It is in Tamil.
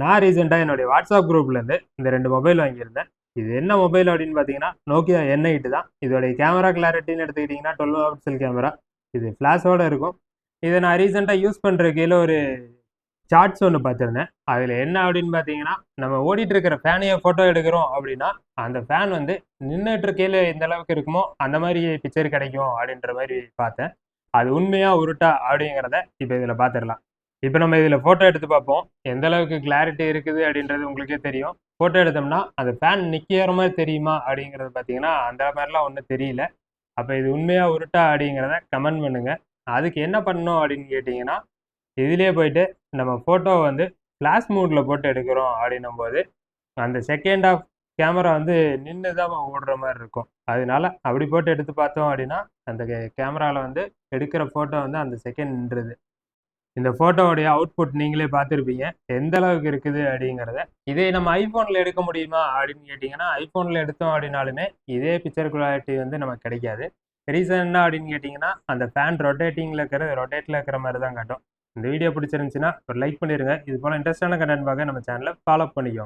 நான் ரீசெண்டாக என்னுடைய வாட்ஸ்அப் குரூப்லேருந்து இந்த ரெண்டு மொபைல் வாங்கியிருந்தேன். இது என்ன மொபைல் அப்படின்னு பார்த்தீங்கன்னா நோக்கியா என் எயிட்டு தான். இதோடைய கேமரா கிளாரிட்டின்னு எடுத்துக்கிட்டிங்கன்னா டுவெல் பிக்சல் கேமரா இது ஃப்ளாஷோட இருக்கும். இதை நான் ரீசெண்டாக யூஸ் பண்ணுற கீழே ஒரு சார்ட்ஸ் ஒன்று பார்த்துருந்தேன். அதில் என்ன அப்படின்னு பார்த்தீங்கன்னா நம்ம ஓடிட்டு இருக்கிற ஃபேனையை ஃபோட்டோ எடுக்கிறோம் அப்படின்னா அந்த ஃபேன் வந்து நின்றுட்டு கீழே எந்த அளவுக்கு இருக்குமோ அந்த மாதிரி பிக்சர் கிடைக்கும் அப்படின்ற மாதிரி பார்த்தேன். அது உண்மையாக உருட்டா அப்படிங்கிறத இப்போ இதில் பார்த்துடலாம். இப்போ நம்ம இதில் ஃபோட்டோ எடுத்து பார்ப்போம். எந்த அளவுக்கு கிளாரிட்டி இருக்குது அப்படின்றது உங்களுக்கே தெரியும். ஃபோட்டோ எடுத்தோம்னா அந்த ஃபேன் நிற்கிற மாதிரி தெரியுமா அப்படிங்கிறது பார்த்தீங்கன்னா அந்த மாதிரிலாம் ஒன்றும் தெரியல. அப்போ இது உண்மையாக உருட்டா அப்படிங்கிறத கமெண்ட் பண்ணுங்கள் அதுக்கு என்ன பண்ணணும் அப்படின்னு கேட்டிங்கன்னா இதுலேயே போயிட்டு நம்ம ஃபோட்டோ வந்து ஃப்ளாஷ் மூடில் போட்டு எடுக்கிறோம் அப்படின்னும் போது அந்த செகண்ட் ஆஃப் கேமரா வந்து நின்று தான் ஓடுற மாதிரி இருக்கும். அதனால அப்படி போட்டு எடுத்து பார்த்தோம் அப்படின்னா அந்த கேமராவில் வந்து எடுக்கிற ஃபோட்டோ வந்து அந்த செகண்ட் நின்றுது. இந்த ஃபோட்டோவுடைய அவுட்புட் நீங்களே பார்த்துருப்பீங்க. எந்த அளவுக்கு இருக்குது அப்படிங்கிறத. இதே நம்ம ஐஃபோனில் எடுக்க முடியுமா அப்படின்னு கேட்டிங்கன்னா ஐஃபோனில் எடுத்தோம் அப்படின்னாலுமே இதே பிக்சர் குவாலிட்டி வந்து நமக்கு கிடைக்காது. ரீசன் என்ன அப்படின்னு கேட்டிங்கன்னா அந்த ஃபேன் ரொட்டேட்டிங்கில் இருக்கிற ரொட்டேட்டில் இருக்கிற மாதிரி தான் காட்டும். இந்த வீடியோ பிடிச்சிருந்துச்சுன்னா ஒரு லைக் பண்ணிடுங்க இது போல் இன்ட்ரெஸ்டான கண்டென்ட் பார்க்க நம்ம சேனலை ஃபாலோ பண்ணிக்கோங்க.